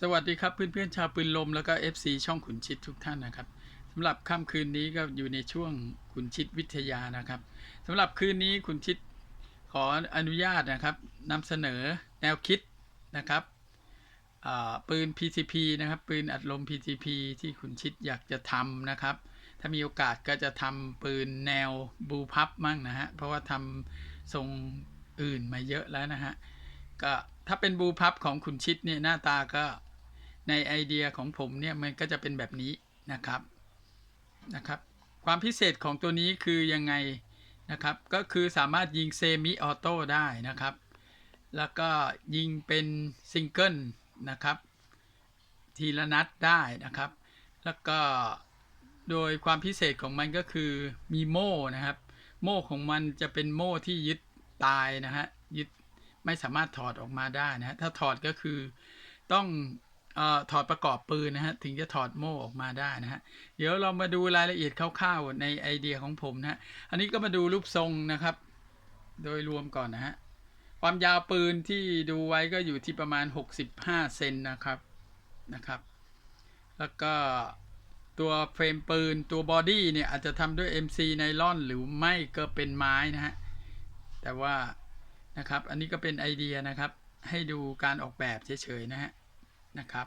สวัสดีครับเพื่อนๆชาวปืนลมแล้วก็ FC ช่องขุนชิดทุกท่านนะครับสำหรับค่ำคืนนี้ก็อยู่ในช่วงขุนชิดวิทยานะครับสำหรับคืนนี้ขุนชิดขออนุญาตนะครับนำเสนอแนวคิดนะครับปืน PTP นะครับปืนอัดลม PTP ที่ขุนชิดอยากจะทำนะครับ ถ้ามีโอกาสก็จะทำปืนแนวบูพับมั่งนะฮะเพราะว่าทำทรงอื่นมาเยอะแล้วนะฮะก็ ถ้าเป็นบูพับของขุนชิดเนี่ยหน้าตาก็ในไอเดียของผมเนี่ยมันก็จะเป็นแบบนี้นะครับนะครับ ความพิเศษของตัวนี้คือยังไงนะครับ ก็คือสามารถยิงเซมิออโต้ได้นะครับ แล้วก็ยิงเป็นซิงเกิลนะครับทีละนัดได้นะครับ แล้วก็โดยความพิเศษของมันก็คือมีโม่นะครับ โม่ของมันจะเป็นโม่ที่ยึดตายนะฮะยึด ไม่สามารถถอดออกมาได้นะฮะถ้าถอดก็คือต้องออถอดประกอบปืนนะฮะถึงจะถอดโม่ออกมาได้นะฮะเดี๋ยวเรามาดูรายละเอียดคร่าวๆในไอเดียของผมนะฮะอันนี้ก็มาดูรูปทรงนะครับ โดยรวมก่อนนะฮะความยาวปืนที่ดูไว้ก็อยู่ที่ประมาณ 65 เซนนะครับนะครับ แล้วก็ตัวเฟรมปืนตัวบอดี้เนี่ยอาจจะทำด้วย MC ไนลอนหรือไม่ก็เป็นไม้นะฮะ แต่ว่า นะครับ อันนี้ก็เป็นไอเดียนะครับ ให้ดูการออกแบบเฉยๆนะฮะนะครับ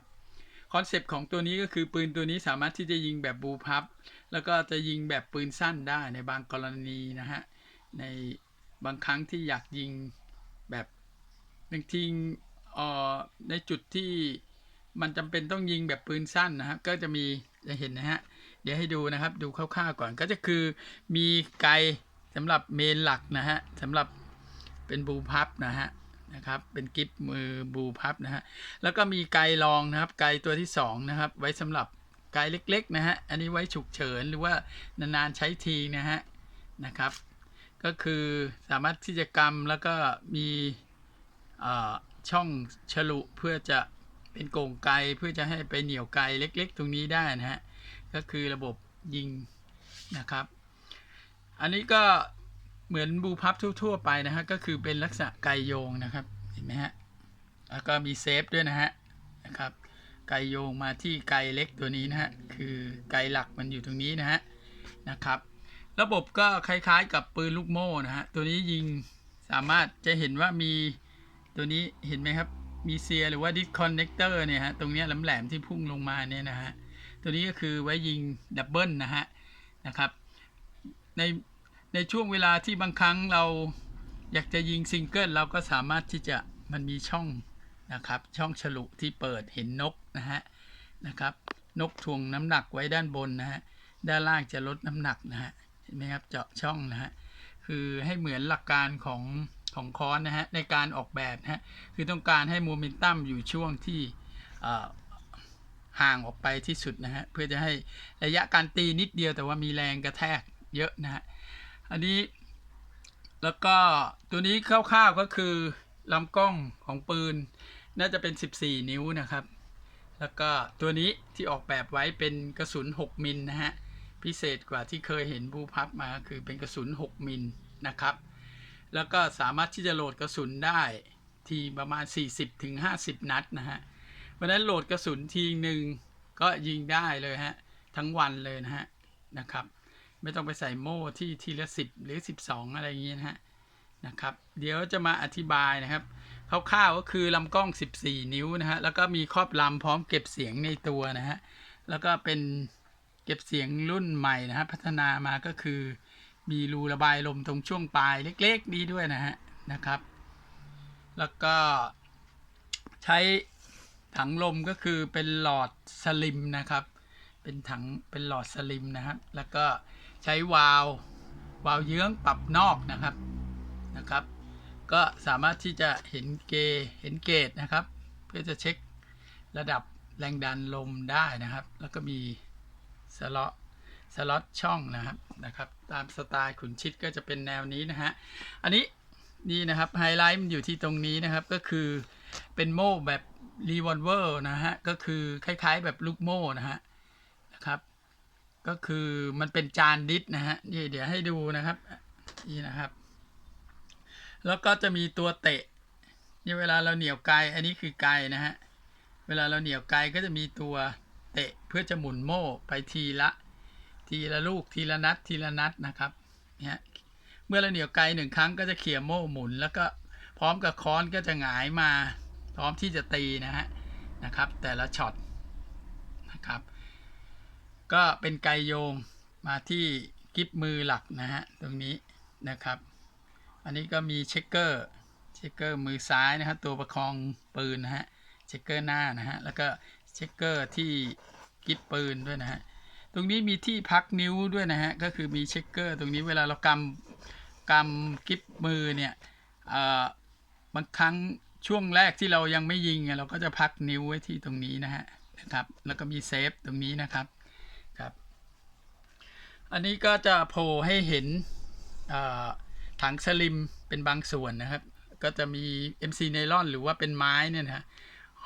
คอนเซปต์ของตัวนี้ก็คือปืนตัวนี้สามารถที่จะยิงแบบบูพับ แล้วก็จะยิงแบบปืนสั้นได้ในบางกรณีนะฮะในบางครั้งที่อยากยิงแบบบางทีเอ่อในจุดที่มันจำเป็นต้องยิงแบบปืนสั้นนะฮะก็จะมีจะเห็นนะฮะเดี๋ยวให้ดูนะครับดูคร่าวๆก่อนก็จะคือมีไกสำหรับเมนหลักนะฮะสำหรับ เป็นบูพับนะฮะนะครับเป็นกิฟมือบูพับนะฮะแล้วก็มีไกรองนะครับ ไกตัวที่2นะครับไว้สำหรับไกเล็ก ๆ นะฮะอันนี้ไว้ฉุกเฉินหรือว่านานๆใช้ทีนะฮะนะครับ ก็คือสามารถที่จะกำแล้วก็มีช่องฉลุเพื่อจะเป็นโกงไกเพื่อจะให้ไปเหนี่ยวไกเล็ก ๆ ตรงนี้ได้นะฮะก็คือระบบยิงนะครับ อันนี้ก็ เหมือนบูพับทั่ว ๆ ไปนะฮะก็คือเป็นลักษณะไกโยงนะครับเห็นไหมฮะแล้วก็มีเซฟด้วยนะฮะนะครับไกโยงมาที่ไกเล็กตัวนี้นะฮะคือไกหลักมันอยู่ตรงนี้นะฮะนะครับระบบก็คล้ายๆกับปืนลูกโม่นะฮะตัวนี้ยิงสามารถจะเห็นว่ามีตัวนี้เห็นไหมครับมีเซียหรือว่าดิสคอนเนคเตอร์เนี่ยฮะตรงนี้แหลมๆที่พุ่งลงมาเนี่ยนะฮะตัวนี้ก็คือไว้ยิงดับเบิลนะฮะนะครับใน ในช่วงเวลาที่บางครั้งเราอยากจะยิงซิงเกิลเราก็สามารถที่จะมันมีช่องนะครับ ช่องฉลุที่เปิดเห็นนกนะฮะนะครับ นกถ่วงน้ำหนักไว้ด้านบนนะฮะด้านล่างจะลดน้ำหนักนะฮะเห็นไหมครับเจาะช่องนะฮะคือให้เหมือนหลักการของของคอนนะฮะในการออกแบบนะฮะคือต้องการให้โมเมนตัมอยู่ช่วงที่ห่างออกไปที่สุดนะฮะเพื่อจะให้ระยะการตีนิดเดียวแต่ว่ามีแรงกระแทกเยอะนะฮะ อันนี้แล้วก็ตัวนี้คร่าวๆก็คือลำกล้องของปืน น่าจะเป็น 14 นิ้วนะครับ แล้วก็ตัวนี้ที่ออกแบบไว้เป็นกระสุน 6 มิลนะฮะ พิเศษกว่าที่เคยเห็นบูพับมาคือเป็นกระสุน 6 มิลนะครับ แล้วก็สามารถที่จะโหลดกระสุนได้ทีประมาณ 40-50นัดนะฮะ เพราะนั้นโหลดกระสุนทีหนึ่งก็ยิงได้เลยฮะ ทั้งวันเลยนะฮะนะครับ ไม่ต้องไปใส่โม่ที่ทีละสิบหรือสิบสองอะไรอย่างนี้นะฮะนะครับ เดี๋ยวจะมาอธิบายนะครับคร่าวๆก็คือลำกล้อง 14 นิ้วนะฮะแล้วก็มีครอบลำพร้อมเก็บเสียงในตัวนะฮะแล้วก็เป็นเก็บเสียงรุ่นใหม่นะฮะพัฒนามาก็คือ มีรูระบายลมตรงช่วงปลายเล็กๆนี้ด้วยนะฮะนะครับ แล้วก็ใช้ถังลมก็คือเป็นหลอดสลิมนะครับ เป็นถังเป็นหลอดสลิมนะครับ แล้วก็ ช้วาล์ววาล์วเยื้องปรับนอกนะครับนะครับ ก็สามารถที่จะเห็นเกเห็นเกจนะครับ เพื่อจะเช็คระดับแรงดันลมได้นะครับ แล้วก็มีสล็อตสล็อตช่องนะครับนะครับ ตามสไตล์ขุนชิดก็จะเป็นแนวนี้นะฮะอันนี้นี่นะครับไฮไลท์มันอยู่ที่ตรงนี้นะครับก็คือเป็นโม่แบบรีวอลเวอร์นะฮะก็คือคล้ายๆแบบลูกโม่นะฮะนะครับ ก็คือมันเป็นจานดิสนะฮะนี่เดี๋ยวให้ดูนะครับนี่นะครับ แล้วก็จะมีตัวเตะนี่เวลาเราเหนี่ยวไกลอันนี้คือไกลนะฮะเวลาเราเหนี่ยวไกลก็จะมีตัวเตะเพื่อจะหมุนโม่ไปทีละทีละลูกทีละนัดทีละนัดนะครับเนี่ยเมื่อเราเหนี่ยวไกลหนึ่งครั้งก็จะเขี่ยโม่หมุน แล้วก็พร้อมกับค้อนก็จะหงายมา พร้อมที่จะตีนะฮะนะครับ แต่ละช็อตนะครับ ก็เป็นไกโยงมาที่กิฟมือหลักนะฮะตรงนี้นะครับ อันนี้ก็มีเช็คเกอร์เช็คเกอร์มือซ้ายนะครับตัวประคองปืนนะฮะเช็คเกอร์หน้านะฮะแล้วก็เช็คเกอร์ที่กิฟปืนด้วยนะฮะตรงนี้มีที่พักนิ้วด้วยนะฮะก็คือมีเช็คเกอร์ตรงนี้เวลาเรากำกำกิฟมือเนี่ยบางครั้งช่วงแรกที่เรายังไม่ยิงเราก็จะพักนิ้วไว้ที่ตรงนี้นะฮะนะครับแล้วก็มีเซฟตรงนี้นะครับ อันนี้ก็จะโผล่ให้เห็นถังสลิมเป็นบางส่วนนะครับ ก็จะมี MC ไนลอนหรือว่าเป็นไม้เนี่ยนะ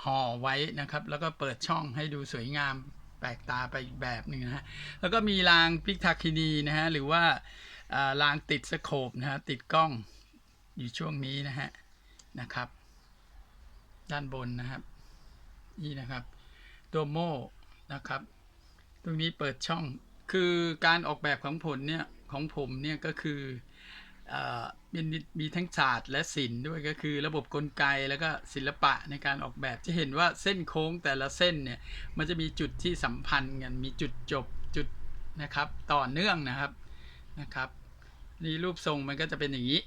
ห่อไว้นะครับ แล้วก็เปิดช่องให้ดูสวยงามแปลกตาไปอีกแบบหนึ่งนะฮะ แล้วก็มีรางพิกทาคินีนะฮะ หรือว่ารางติดสโคปนะฮะ ติดกล้องอยู่ช่วงนี้นะฮะ นะครับ ด้านบนนะครับ นี่นะครับตัวโม่นะครับ ตรงนี้เปิดช่อง คือการออกแบบของผลเนี่ยของผมเนี่ยก็คืออมีมีทั้งศาสตร์และศิลป์ด้วยก็คือระบบกลไกแล้วก็ศิลปะในการออกแบบจะเห็นว่าเส้นโค้งแต่ละเส้นเนี่ยมันจะมีจุดที่สัมพันธ์กันมีจุดจบจุดนะครับต่อเนื่องนะครับนะครับนี่รูปทรงมันก็จะเป็นอย่างนี้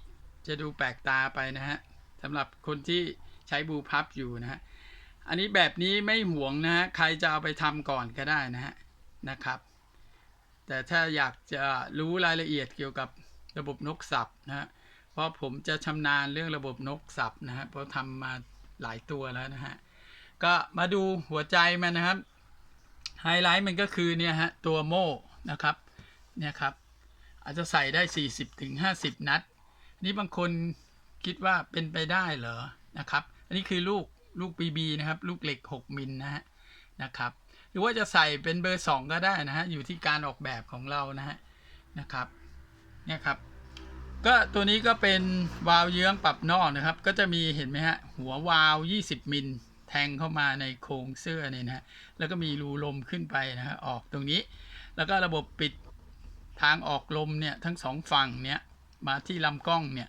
จะดูแปลกตาไปนะฮะสำหรับคนที่ใช้บูพับอยู่นะฮะอันนี้แบบนี้ไม่ห่วงนะฮะใครจะเอาไปทำก่อนก็ได้นะฮะนะครับ แต่ถ้าอยากจะรู้รายละเอียดเกี่ยวกับระบบนกสับนะฮะเพราะผมจะชำนาญเรื่องระบบนกสับนะฮะเพราะทำมาหลายตัวแล้วนะฮะก็มาดูหัวใจมันนะครับไฮไลท์มันก็คือเนี่ยฮะตัวโม่นะครับเนี่ยครับอาจจะใส่ได้ 40ถึง50นัด นี่บางคนคิดว่าเป็นไปได้เหรอนะครับ อันนี้คือลูกลูก BB นะครับ ลูกเหล็ก 6 มิลนะฮะนะครับ รือว่าจะใส่เป็นเบอร์ 2 ก็ได้นะฮะ อยู่ที่การออกแบบของเรานะฮะ นะครับ เนี่ยครับ ก็ตัวนี้ก็เป็นวาล์วเยื้องปรับนอกนะครับ ก็จะมีเห็นไหมฮะ หัววาล์ว20 มิลแทงเข้ามาในโครงเสื้อเนี่ยนะฮะ แล้วก็มีรูลมขึ้นไปนะฮะ ออกตรงนี้ แล้วก็ระบบปิดทางออกลมเนี่ยทั้งสองฝั่งเนี่ยมาที่ลำกล้องเนี่ย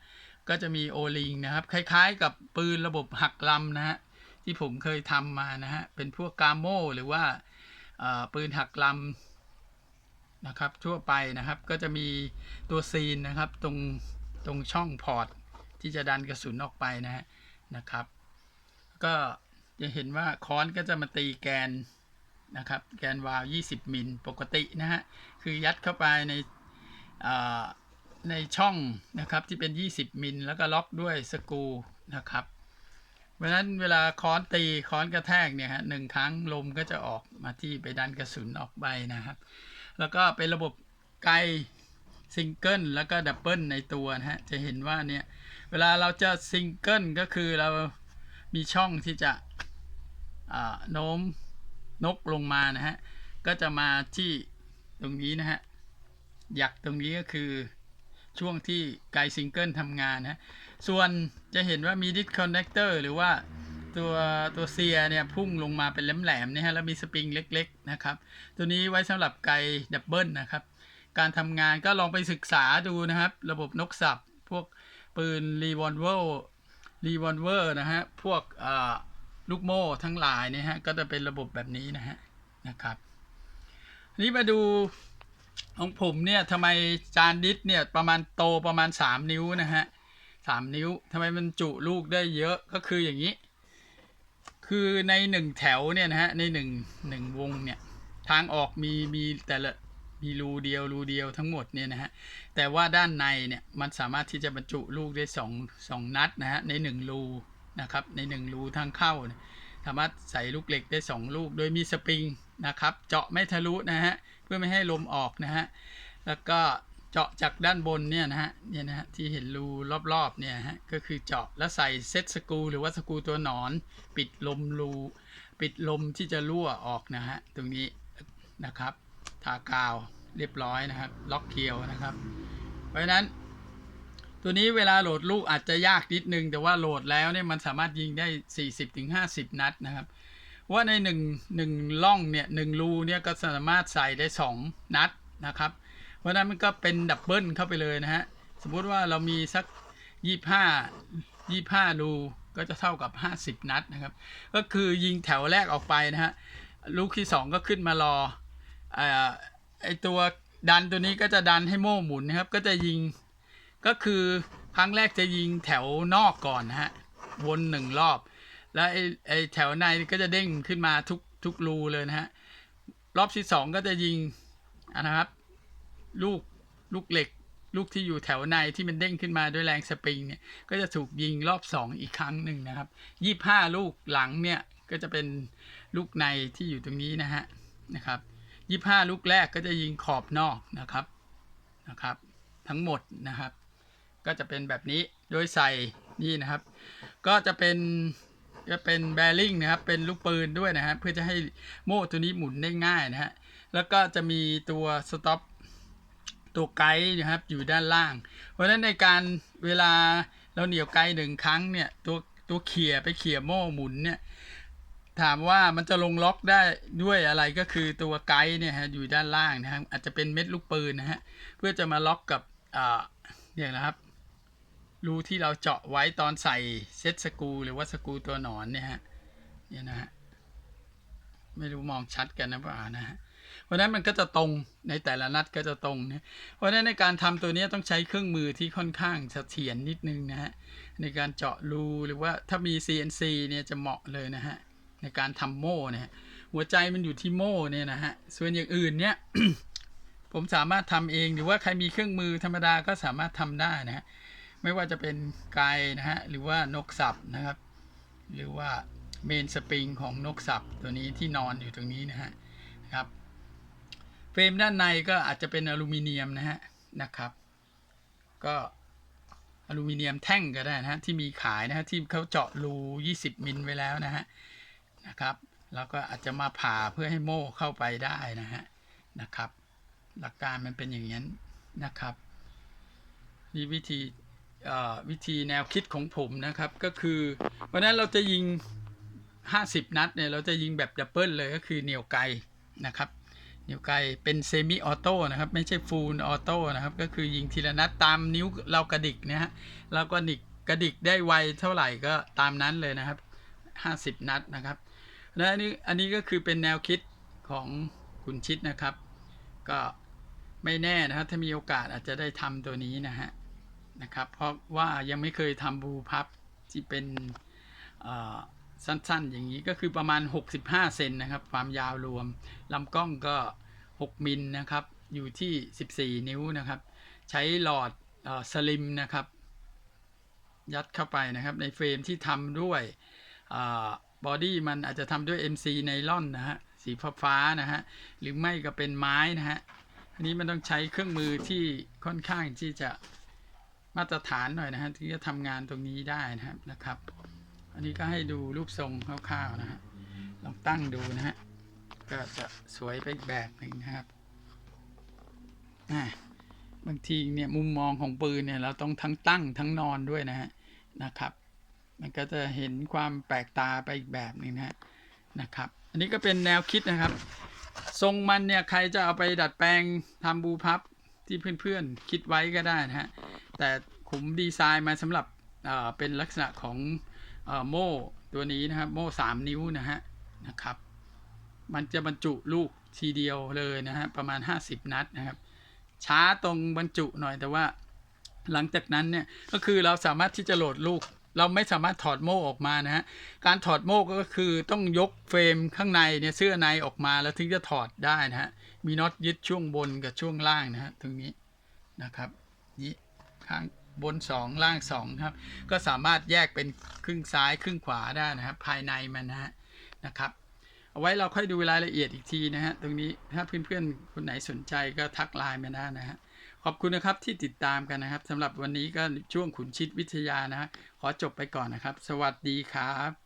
ก็จะมีโอลิงนะครับ คล้ายๆ กับปืนระบบหักลำนะฮะที่ผมเคยทำมานะฮะเป็นพวกกาโมหรือว่า ปืนหักลำนะครับทั่วไปนะครับก็จะมีตัวซีนนะครับตรงตรงช่องพอร์ตที่จะดันกระสุนออกไปนะฮะนะครับ ก็จะเห็นว่าค้อนก็จะมาตีแกนนะครับแกนวาล์ว20 มิลปกตินะฮะคือยัดเข้าไปในในช่องนะครับที่เป็น 20 มิลแล้วก็ล็อกด้วยสกูนะครับ เพราะฉะนั้นเวลาค้อนตีค้อนกระแทกเนี่ยฮะหนึ่งครั้งลมก็จะออกมาที่ไปดันกระสุนออกไปนะครับ แล้วก็เป็นระบบไกซิงเกิลแล้วก็ดับเบิลในตัวนะฮะจะเห็นว่าเนี่ยเวลาเราจะซิงเกิลก็คือเรามีช่องที่จะโน้มนกลงมานะฮะก็จะมาที่ตรงนี้นะฮะหยักตรงนี้ก็คือ ช่วงที่ไกซิงเกิลทำงานนะส่วนจะเห็นว่ามีดิสคอนเนคเตอร์หรือว่าตัวตัวเซียเนี่ยพุ่งลงมาเป็นแหลมๆนี่ฮะแล้วมีสปริงเล็กๆนะครับ ตัวนี้ไว้สำหรับไกดับเบิลนะครับ การทำงานก็ลองไปศึกษาดูนะครับ ระบบนกสับ พวกปืนรีวอลเวอร์รีวอลเวอร์นะฮะ พวกลูกโม่ทั้งหลายเนี่ยฮะ ก็จะเป็นระบบแบบนี้นะฮะนะครับนนี้มาดู ของผมเนี่ยทำไมจานดิสเนี่ยประมาณโตประมาณ 3 นิ้วนะฮะสามนิ้วทำไมมันจุลูกได้เยอะก็คืออย่างนี้ คือในหนึ่งแถวเนี่ยนะฮะในหนึ่งหนึ่งวงเนี่ยทางออกมีมีแต่ละมีรูเดียวรูเดียวทั้งหมดเนี่ยนะฮะแต่ว่าด้านในเนี่ยมันสามารถที่จะบรรจุลูกได้สองสองนัดนะฮะในหนึ่งรูนะครับในหนึ่งรูทางเข้าสามารถใส่ลูกเหล็กได้สองลูก โดยมีสปริงนะครับ เจาะไม่ทะลุนะฮะ เพื่อไม่ให้ลมออกนะฮะ แล้วก็เจาะจากด้านบนเนี่ยนะฮะ เนี่ยนะฮะที่เห็นรูรอบๆเนี่ยฮะ ก็คือเจาะแล้วใส่เซตสกูหรือว่าสกูตัวหนอน ปิดลมรูปิดลมที่จะรั่วออกนะฮะ ตรงนี้นะครับ ทากาวเรียบร้อยนะครับ ล็อกเกียวนะครับ เพราะฉะนั้น ตัวนี้เวลาโหลดลูกอาจจะยากนิดนึง แต่ว่าโหลดแล้วเนี่ยมันสามารถยิงได้ 40-50 นัดนะครับ ว่าในหนึ่งหนึ่งล่องเนี่ยหนึ่งรูเนี่ยก็สามารถใส่ได้สองนัดนะครับ เพราะนั้นมันก็เป็นดับเบิลเข้าไปเลยนะฮะ สมมุติว่าเรามีสักยี่ห้ายี่ห้ารูก็จะเท่ากับห้าสิบนัดนะครับ ก็คือยิงแถวแรกออกไปนะฮะ ลูกที่สองก็ขึ้นมารอเอ่อไอตัวดันตัวนี้ก็จะดันให้โม่หมุนนะครับ ก็จะยิงก็คือครั้งแรกจะยิงแถวนอกก่อนนะฮะ วนหนึ่งรอบ แล้วไอ้ไอ้แถวในก็จะเด้งขึ้นมาทุกทุกรูเลยนะฮะ รอบที่สองก็จะยิงะนะครับ ลูกลูกเหล็ก ลูกที่อยู่แถวในที่มันเด้งขึ้นมาด้วยแรงสปริงเนี่ย ก็จะถูกยิงรอบสองอีกครั้งหนึ่งนะครับยี่ห้าลูกหลังเนี่ยก็จะเป็นลูกในที่อยู่ตรงนี้นะฮะนะครับยี่ห้าลูกแรกก็จะยิงขอบนอกนะครับนะครับ ทั้งหมดนะครับ ก็จะเป็นแบบนี้โดยใส่นี่นะครับ ก็จะเป็น จะเป็นแบริ่งนะครับ เป็นลูกปืนด้วยนะฮะเพื่อจะให้โม่ตัวนี้หมุนได้ง่ายนะฮะ แล้วก็จะมีตัวสต็อปตัวไกด์นะครับอยู่ด้านล่าง เพราะฉะนั้นในการเวลาเราเหนี่ยวไกด์หนึ่งครั้งเนี่ยตัวตัวเขี่ยไปเขี่ยโม่หมุนเนี่ยถามว่ามันจะลงล็อกได้ด้วยอะไรก็คือตัวไกด์เนี่ยฮะอยู่ด้านล่างนะครับอาจจะเป็นเม็ดลูกปืนนะฮะเพื่อจะมาล็อกกับอ่าเนี่ยนะครับ รูที่เราเจาะไว้ตอนใส่เซ็ตสกูหรือว่าสกูตัวหนอนเนี่ยฮะเนี่ยนะฮะไม่รู้มองชัดกันนะเปล่านะฮะเพราะนั้นมันก็จะตรงในแต่ละนัดก็จะตรงนะเพราะนั้นในการทำตัวนี้ต้องใช้เครื่องมือที่ค่อนข้างเสถียรนิดนึงนะฮะในการเจาะรูหรือว่าถ้ามี CNC เนี่ยจะเหมาะเลยนะฮะในการทำโม่เนี่ยหัวใจมันอยู่ที่โม่เนี่ยนะฮะส่วนอย่างอื่นเนี่ยผมสามารถทำเองหรือว่าใครมีเครื่องมือธรรมดาก็สามารถทำได้นะฮะ ไม่ว่าจะเป็นไกนะฮะหรือว่านกสับนะครับ หรือว่าเมนสปริงของนกสับตัวนี้ที่นอนอยู่ตรงนี้นะฮะครับเฟรมด้านในก็อาจจะเป็นอลูมิเนียมนะฮะนะครับ ก็อลูมิเนียมแท่งก็ได้นะฮะที่มีขายนะฮะที่เขาเจาะรู 20 มิลไว้แล้วนะฮะนะครับแล้วก็อาจจะมาผ่าเพื่อให้โม่เข้าไปได้นะฮะนะครับ หลักการมันเป็นอย่างนั้นนะครับนี่วิธี วิธีแนวคิดของผมนะครับ ก็คือวันนั้นเราจะยิง 50 นัดเนี่ยเราจะยิงแบบดับเบิลเลยก็คือเหนียวไกนะครับเหนียวไกเป็นเซมิออโต้นะครับ ไม่ใช่ฟูลออโต้นะครับ ก็คือยิงทีละนัดตามนิ้วเรากระดิกนะฮะเราก็ดิกกระดิกได้ไวเท่าไหร่ก็ตามนั้นเลยนะครับ 50 นัดนะครับและอันนี้อันนี้ก็คือเป็นแนวคิดของคุณชิดนะครับ ก็ไม่แน่นะครับถ้ามีโอกาสอาจจะได้ทำตัวนี้นะฮะ นะครับ เพราะว่ายังไม่เคยทำบูพับที่เป็นสั้นๆ อย่างนี้ก็คือประมาณ 65 เซนนะครับ ความยาวรวมลำกล้องก็ 6 มิลนะครับ อยู่ที่ 14 นิ้วนะครับ ใช้หลอดออสลิมนะครับ ยัดเข้าไปนะครับในเฟรมที่ทำด้วยบอดี้มันอาจจะทำด้วย MC ไนลอนนะฮะสีฟ้าๆนะฮะหรือไม่ก็เป็นไม้นะฮะอันนี้มันต้องใช้เครื่องมือที่ค่อนข้างที่จะ มาตรฐานหน่อยนะฮะที่จะทำงานตรงนี้ได้นะครับนะครับ อันนี้ก็ให้ดูรูปทรงคร่าวๆนะฮะลองตั้งดูนะฮะก็จะสวยไปอีกแบบหนึ่งนะครับอ่าบางทีเนี่ยมุมมองของปืนเนี่ยเราต้องทั้งตั้งทั้งนอนด้วยนะฮะนะครับ มันก็จะเห็นความแปลกตาไปอีกแบบหนึ่งนะฮะนะครับ อันนี้ก็เป็นแนวคิดนะครับ ทรงมันเนี่ยใครจะเอาไปดัดแปลงทำบูพับที่เพื่อนๆคิดไว้ก็ได้นะฮะ แต่ผมดีไซน์มาสำหรับเป็นลักษณะของอโม่ตัวนี้นะครับ โม่สามนิ้วนะฮะนะครับ มันจะบรรจุลูกทีเดียวเลยนะฮะประมาณ 50 นัดนะครับ ช้าตรงบรรจุหน่อยแต่ว่าหลังจากนั้นเนี่ยก็คือเราสามารถที่จะโหลดลูก เราไม่สามารถถอดโม่ออกมานะฮะการถอดโม่ก็คือต้องยกเฟรมข้างในเนี่ยเสื้อในออกมาแล้วถึงจะถอดได้นะฮะมีน็อตยึดช่วงบนกับช่วงล่างนะฮะตรงนี้นะครับนี้ ข้างบน 2 ล่าง 2 ครับ ก็สามารถแยกเป็นครึ่งซ้ายครึ่งขวาได้นะครับ ภายในมันนะฮะนะครับ เอาไว้เราค่อยดูรายละเอียดอีกทีนะฮะ ตรงนี้ถ้าเพื่อนๆ คนไหนสนใจก็ทักไลน์มาได้นะฮะ ขอบคุณนะครับที่ติดตามกันนะครับสำหรับวันนี้ก็ช่วงขุนชิดวิทยานะฮะขอจบไปก่อนนะครับ สวัสดีครับ